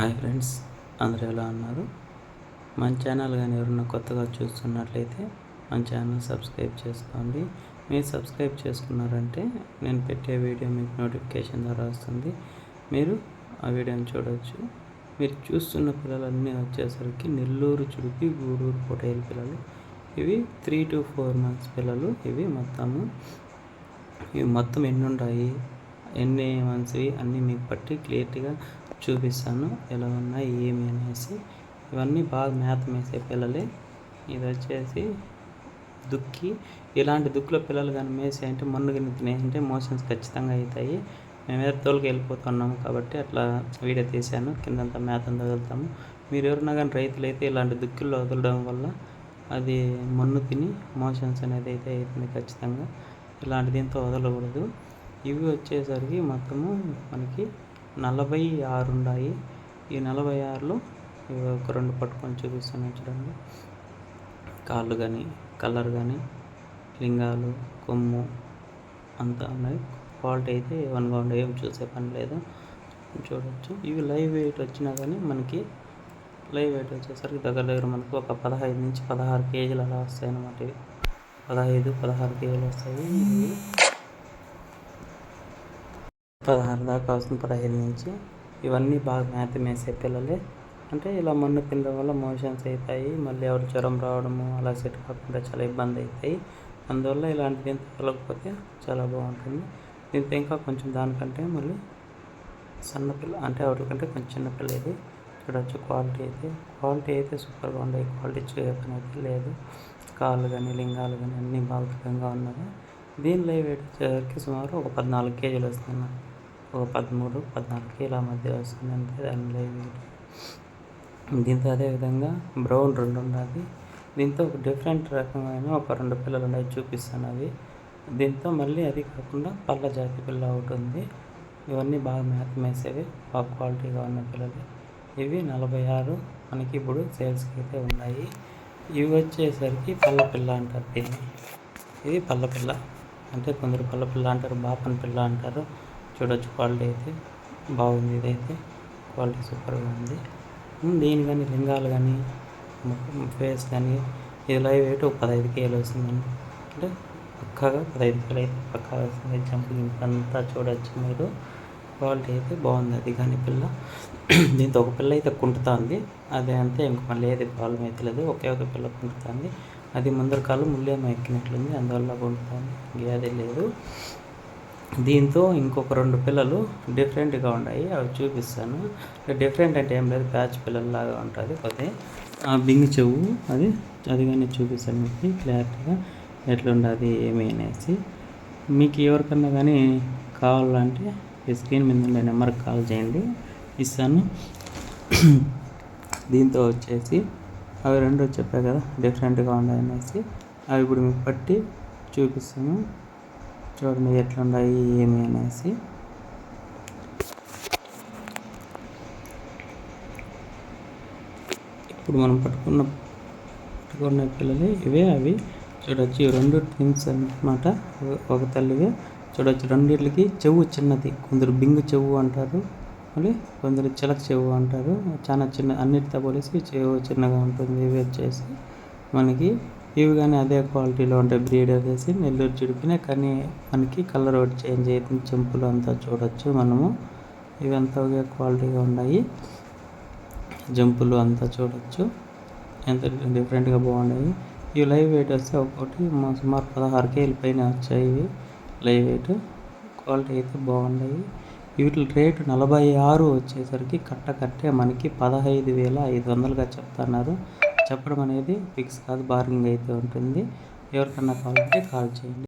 Hi friends అందరూ ఎలా ఉన్నారు? మన ఛానల్ కానీ ఎవరన్నా కొత్తగా చూస్తున్నట్లయితే మన ఛానల్ సబ్స్క్రైబ్ చేసుకోండి. మీరు సబ్స్క్రైబ్ చేసుకున్నారంటే నేను పెట్టే వీడియో మీకు నోటిఫికేషన్ ద్వారా వస్తుంది. మీరు ఆ వీడియోని చూడవచ్చు మీరు చూస్తున్న పిల్లలన్నీ వచ్చేసరికి నెల్లూరు చుడిపి గూడూరు పొటైల్ పిల్లలు. ఇవి త్రీ టు ఫోర్ మంత్స్ పిల్లలు. ఇవి మొత్తము ఇవి మొత్తం ఎన్ని ఉన్నాయి ఎన్ని మంత్స్వి అన్నీ మీకు బట్టి క్లియర్గా చూపిస్తాను ఎలా ఉన్నాయి ఏమి అనేసి. ఇవన్నీ బాగా మేత మేసే పిల్లలే. ఇది వచ్చేసి దుక్కి. ఇలాంటి దుక్కులో పిల్లలు కానీ మేసి అంటే మన్ను కానీ తినేసి మోషన్స్ ఖచ్చితంగా అవుతాయి. మేము వేరే తోలుకి వెళ్ళిపోతున్నాము కాబట్టి అట్లా వీడియో తీశాను. కిందంతా మేత వదులుతాము. మీరు ఎవరన్నా కానీ రైతులు అయితే ఇలాంటి దుక్కుల్లో వదలడం వల్ల అది మన్ను తిని మోషన్స్ అనేది అయితే అవుతుంది ఖచ్చితంగా. ఇలాంటి దీంతో వదలకూడదు. ఇవి వచ్చేసరికి మొత్తము మనకి నలభై ఆరు ఉన్నాయి ఈ నలభై ఆరులో ఇవి ఒక రెండు పట్టుకొని చూపిస్తున్నాను చూడండి. కాళ్ళు కానీ కలర్ కానీ లింగాలు కొమ్ము అంతా ఉన్నాయి. క్వాలిటీ అయితే వన్గా ఉండే ఏం చూసే పని లేదు. చూడవచ్చు ఇవి లైవ్ వెయిట్ వచ్చినా కానీ మనకి లైవ్ వెయిట్ వచ్చేసరికి దగ్గర దగ్గర మనకు ఒక పదహైదు నుంచి పదహారు కేజీలు అలా వస్తాయి అన్నమాట ఇవి. పదహైదు పదహారు కేజీలు వస్తాయి. పదహారు దాకా వస్తుంది పదహైదు నుంచి ఇవన్నీ బాగా మ్యాథ్ మేసే పిల్లలే. అంటే ఇలా మన్ను తినడం వల్ల మోషన్స్ అవుతాయి మళ్ళీ ఎవరు జ్వరం రావడము అలా సెట్ కాకుండా చాలా ఇబ్బంది అవుతాయి అందువల్ల ఇలాంటిది తగలకపోతే చాలా బాగుంటుంది. దీంతో ఇంకా కొంచెం దానికంటే మళ్ళీ సన్న పిల్ల అంటే కంటే కొంచెం చిన్నపిల్ల ఇది చూడవచ్చు క్వాలిటీ అయితే. క్వాలిటీ అయితే సూపర్గా ఉండే క్వాలిటీ చూసే లేదు. కాళ్ళు కానీ లింగాలు కానీ అన్నీ బాగా ఉన్నాయి దీని వెయిట్ వచ్చేసరికి సుమారు ఒక పద్నాలుగు కేజీలు వస్తుంది ఒక పదమూడు పద్నాలుగు కేజీల మధ్య వస్తుంది అంతే దాని వెయిట్. దీంతో అదేవిధంగా బ్రౌన్ రెండు ఉన్నది దీంతో ఒక డిఫరెంట్ రకమైన ఒక రెండు పిల్లలు ఉన్నాయి చూపిస్తాను అవి. దీంతో మళ్ళీ అది కాకుండా పళ్ళ జాతి పిల్ల ఒకటి ఉంది. ఇవన్నీ బాగా మేత మేసేవి బాగా క్వాలిటీగా ఉన్న పిల్లలు ఇవి నలభై ఆరు మనకి ఇప్పుడు సేల్స్కి అయితే ఉన్నాయి. ఇవి వచ్చేసరికి పళ్ళ పిల్ల అంటారు దీన్ని. ఇది పళ్ళ పిల్ల. అంటే కొందరు పళ్ళ పిల్ల అంటారు బాపన్ పిల్ల అంటారు. చూడొచ్చు క్వాలిటీ అయితే. బాగుంది ఇదైతే. క్వాలిటీ సూపర్గా ఉంది. దీని కానీ లింగాలు కానీ ఫేస్ కానీ ఇది లైవ్ వెయిట్ ఒక పదహైదు కేలు వస్తుందండి. అంటే పక్కాగా పదహైదు కేలు అయితే పక్కాగా వస్తుంది. జంపింగ్ అంతా చూడొచ్చు మీరు. క్వాలిటీ అయితే బాగుంది అది కానీ పిల్ల. దీంతో ఒక పిల్ల అయితే కుంటుతుంది. అదే అంతే ఇంక మళ్ళీ ఏది ప్రాబ్లం అయితే లేదు. ఒకే ఒక పిల్ల కుంటుతుంది. అది ముందర కాలం ముళ్ళేమో ఎక్కినట్లుంది అందువల్ల కుంటుతుంది ఇంకేది లేదు. దీంతో ఇంకొక రెండు పిల్లలు డిఫరెంట్గా ఉన్నాయి అవి చూపిస్తాను. డిఫరెంట్ అంటే ఏం లేదు ప్యాచ్ పిల్లల్లాగా ఉంటుంది కొద్దిగా బింగి చెవు అది అది కానీ చూపిస్తాను మీకు క్లారిటీగా ఎట్లుండదు ఏమి అనేసి. మీకు ఎవరికన్నా కానీ కావాలంటే ఈ స్క్రీన్ మీద ఉండే నెంబర్కి కాల్ చేయండి ఇస్తాను. దీంతో వచ్చేసి అవి రెండు చెప్పా కదా డిఫరెంట్గా ఉన్నాయి అనేసి అవి ఇప్పుడు మీకు పట్టి చూపిస్తాను. చూడండి ఎట్లున్నాయి ఏమి అనేసి. ఇప్పుడు మనం పట్టుకున్న పట్టుకున్న పిల్లలు ఇవే అవి. చూడొచ్చు రెండు ట్విన్స్ అనమాట ఒక తల్లివే చూడొచ్చు రెండింటికి చెవు చిన్నది. కొందరు బింగు చెవు అంటారు. మళ్ళీ కొందరు చిలక చెవు అంటారు. చాలా చిన్న అన్నిటితో పోలిసి చెవు చిన్నగా ఉంటుంది. ఇవి వచ్చేసి మనకి ఇవి కానీ అదే క్వాలిటీలో ఉంటాయి బ్రీడ్ వచ్చేసి నెల్లూరు చుడిపిన కానీ మనకి కలర్ ఒకటి చేంజ్ అవుతుంది చెంపులు అంతా చూడొచ్చు మనము. ఇవి అంతా ఒకే క్వాలిటీగా ఉన్నాయి. జంపులు అంతా చూడొచ్చు. ఎంత డిఫరెంట్గా బాగున్నాయి. ఇవి లైవ్ వెయిట్ వస్తే ఒక్కొక్కటి సుమారు పదహారు కేజీల పైన వచ్చాయి ఇవి. లైవ్ వెయిట్ క్వాలిటీ అయితే బాగున్నాయి. వీటి రేటు నలభై ఆరు వచ్చేసరికి కట్ట కట్టే మనకి పదహైదు వేల ఐదు వందలుగా చెప్తున్నారు. చెప్పడం అనేది ఫిక్స్ కాదు బార్గింగ్ అయితే ఉంటుంది. ఎవరికన్నా కావాలంటే కాల్ చేయండి.